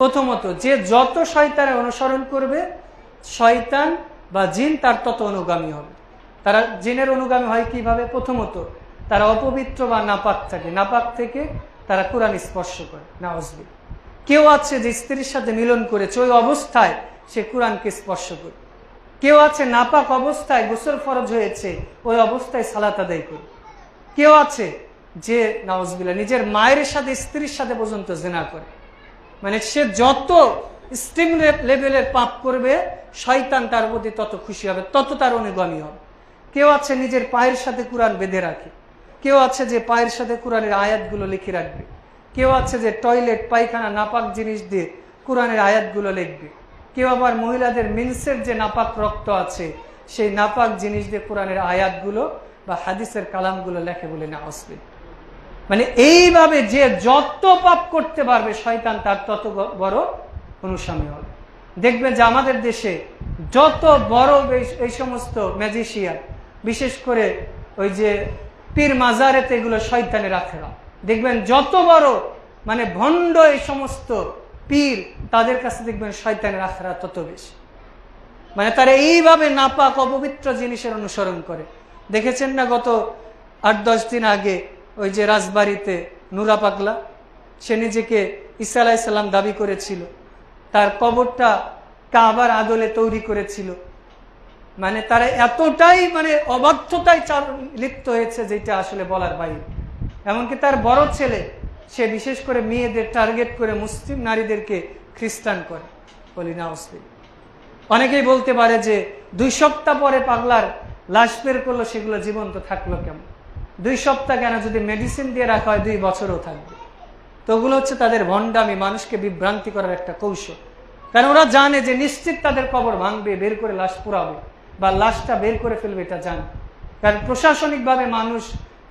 প্রথমত, যে যত শয়তানের অনুসরণ করবে, শয়তান বা জিন তার তত অনুগামী হবে। তারা জিনের অনুগামী হয় কীভাবে? প্রথমত, তারা অপবিত্র বা নাপাক থাকে। নাপাক থেকে তারা কোরআন স্পর্শ করে। না অসবি কেউ আছে যে স্ত্রীর সাথে মিলন করেছে, ওই অবস্থায় সে কোরআনকে স্পর্শ করে। কেউ আছে নাপাক অবস্থায় গোসল ফরজ হয়েছে, ওই অবস্থায় সালাত আদায় করে। কেউ আছে যে নাওজবিল্লা নিজের মায়ের সাথে, স্ত্রীর সাথে পর্যন্ত জেনা করে। মানে সে যত স্ট্রিম লেভেলের পাপ করবে, শয়তান তার প্রতি তত খুশি হবে, তত তার অনুগামী হবে। কেউ আছে নিজের পায়ের সাথে কোরআন বেঁধে রাখে। কেউ আছে যে পায়ের সাথে কোরআনের আয়াতগুলো লিখে রাখবে। কেউ আছে যে টয়লেট পায়খানা, নাপাক জিনিস দিয়ে কোরআনের আয়াতগুলো লিখবে। কেউ আবার মহিলাদের মিন্সের যে নাপাক রক্ত আছে, সেই নাপাক জিনিস দিয়ে কোরআনের আয়াতগুলো বা হাদিসের কালামগুলো লেখে বলে না আসবে মানে এইভাবে যে যত পাপ করতে পারবে শয়তান, তার তত বড় অনুসামী হবে। দেখবেন যে আমাদের দেশে যত বড় এই- সমস্ত ম্যাজিশিয়ান বিশেষ করে ওই যে পীর মাজারেতে এগুলো শয়তানের আখেরা দেখবেন যত বড় মানে ভণ্ড এই সমস্ত পীর, তাদের কাছে দেখবেন শয়তানের আখেরা তত বেশি। মানে তারা এইভাবে নাপাক, অপবিত্র জিনিসের অনুসরণ করে। দেখেছেন না গত আট, দশ দিন আগে ওই যে রাজবাড়িতে নুরা পাগলা, সে নিজেকে ঈসা আলাইসাল্লাম দাবি করেছিল। তার কবরটা কাবার আদলে তৈরি করেছিল। মানে তারা এতটাই মানে অবাধ্যতায় লিপ্ত হয়েছে যেটা আসলে বলার বাইরে। এমনকি তার বড় ছেলে, সে বিশেষ করে মেয়েদের টার্গেট করে মুসলিম নারীদেরকে খ্রিস্টান করে, বলি না অনেকেই বলতে পারে যে দুই সপ্তাহ পরে পাগলার লাশ বের করল, সেগুলো জীবন্ত থাকল কেমন? দুই সপ্তাহ কেন যদি মেডিসিন দিয়ে রাখা হয়, দুই বছরও থাকবে। তো ওগুলো হচ্ছে তাদের ভণ্ডামি, মানুষকে বিভ্রান্তি করার একটা কৌশল। কারণ ওরা জানে যে নিশ্চিত তাদের কবর ভাঙবে, বের করে লাশ পুরাবে, বা লাশটা বের করে ফেলবে, এটা জানে। কারণ প্রশাসনিকভাবে মানুষ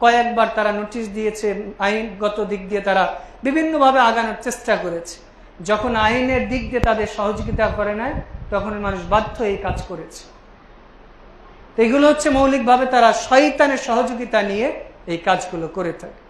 কয়েকবার তারা নোটিশ দিয়েছে, আইনগত দিক দিয়ে তারা বিভিন্নভাবে আগানোর চেষ্টা করেছে। যখন আইনের দিক দিয়ে তাদের সহযোগিতা করে নেয় তখন মানুষ বাধ্য এই কাজ করেছে। এগুলো হচ্ছে মৌলিকভাবে তারা শয়তানের সহযোগিতা নিয়ে এই কাজগুলো করে থাকে।